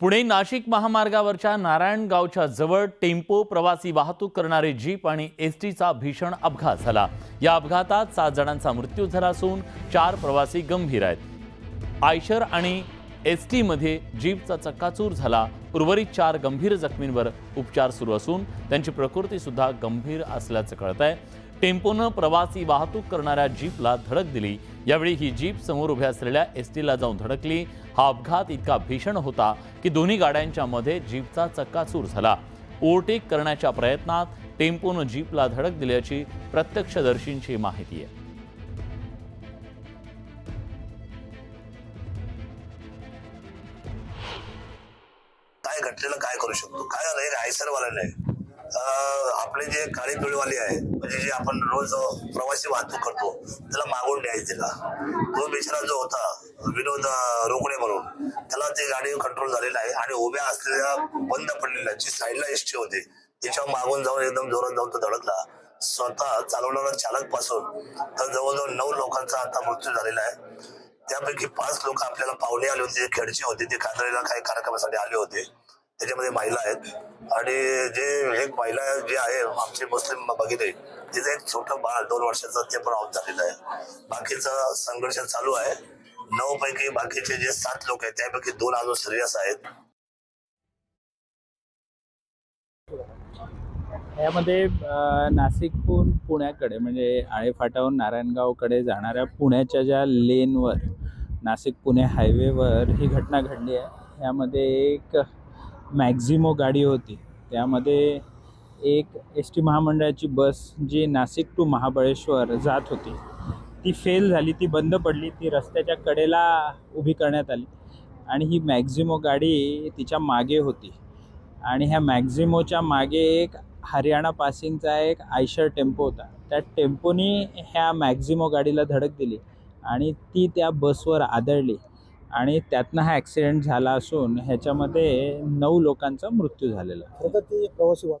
पुणे नाशिक महामार्गावरच्या नारायणगावच्या जवळ टेम्पो प्रवासी वाहतूक करणारे जीप आणि एस टीचा भीषण अपघात झाला. या अपघातात सात जणांचा मृत्यू झाला असून चार प्रवासी गंभीर आहेत. आयशर आणि एस टीमध्ये जीपचा चक्काचूर झाला. उर्वरित चार गंभीर जखमींवर उपचार सुरू असून त्यांची प्रकृतीसुद्धा गंभीर असल्याचं कळत आहे टेम्पोनं प्रवासी वाहतूक करणाऱ्या जीपला धडक दिली. यावेळी ही जीप समोर उभ्या असलेल्या एस टीला जाऊन धडकली. हा अपघात इतका भीषण होता की दोन्ही गाड्यांच्या मध्ये जीपचा चक्काचूर झाला. ओव्हरटेक करण्याच्या प्रयत्नात टेम्पोनं जीपला धडक दिल्याची प्रत्यक्षदर्शींची माहिती आहे. काय घटलेलं काय करू शकतो? काय झालं? एक आयसरवाल्याने नाही आपले जे काळे पिळवाले आहे म्हणजे जे आपण रोज प्रवासी वाहतूक करतो त्याला मागून द्यायचं तिला. तो बेचारा जो होता विनोद रोकडे म्हणून त्याला ती गाडी कंट्रोल झालेला आहे आणि उभ्या असलेल्या बंद पडलेल्या जी साईडला एसटी होती त्याच्यावर मागून जाऊन एकदम जोरात जाऊन तो धडकला. स्वतः चालवणारा चालकपासून तर जवळजवळ नऊ लोकांचा आता मृत्यू झालेला आहे. त्यापैकी पाच लोक आपल्याला पाहुणे आले होते खेडचे होते ते कांदळीला काही कार्यक्रमासाठी आले होते. त्याच्यामध्ये महिला आहेत. आणि जे एक महिला जे आहे आमचे मुस्लिम भगिनी तिचं एक छोटं बाळ दोन वर्षाचं ते पण आहोत झालेलं आहे. बाकीचा संघर्ष चालू आहे. नऊ पैकी बाकीचे जे सात लोक आहेत त्यापैकी दोन अजून सिरियस आहेत. यामध्ये नाशिकहून पुण्याकडे म्हणजे आळेफाटाहून नारायणगावकडे जाणाऱ्या पुण्याच्या ज्या लेनवर नाशिक पुणे हायवेवर ही घटना घडली आहे. यामध्ये एक मॅक्झिमो गाडी होती. त्यामध्ये एक एस टी महामंडळाची बस जी नाशिक टू महाबळेश्वर जात होती. ती फेल झाली ती बंद पडली ती रस्त्याच्या कडेला उभी करण्यात आली आणि ही मॅक्झिमो गाडी तिच्यामागे होती. आणि ह्या मॅक्झिमोच्या मागे एक हरियाणा पासिंगचा एक आयशर टेम्पो होता. त्या टेम्पोनी ह्या मॅक्झिमो गाडीला धडक दिली आणि ती त्या बसवर आदळली. आणि त्यातनं हा ॲक्सिडेंट झाला असून ह्याच्यामध्ये नऊ लोकांचा मृत्यू झालेला आहे. खरं तर प्रवासी वाहतूक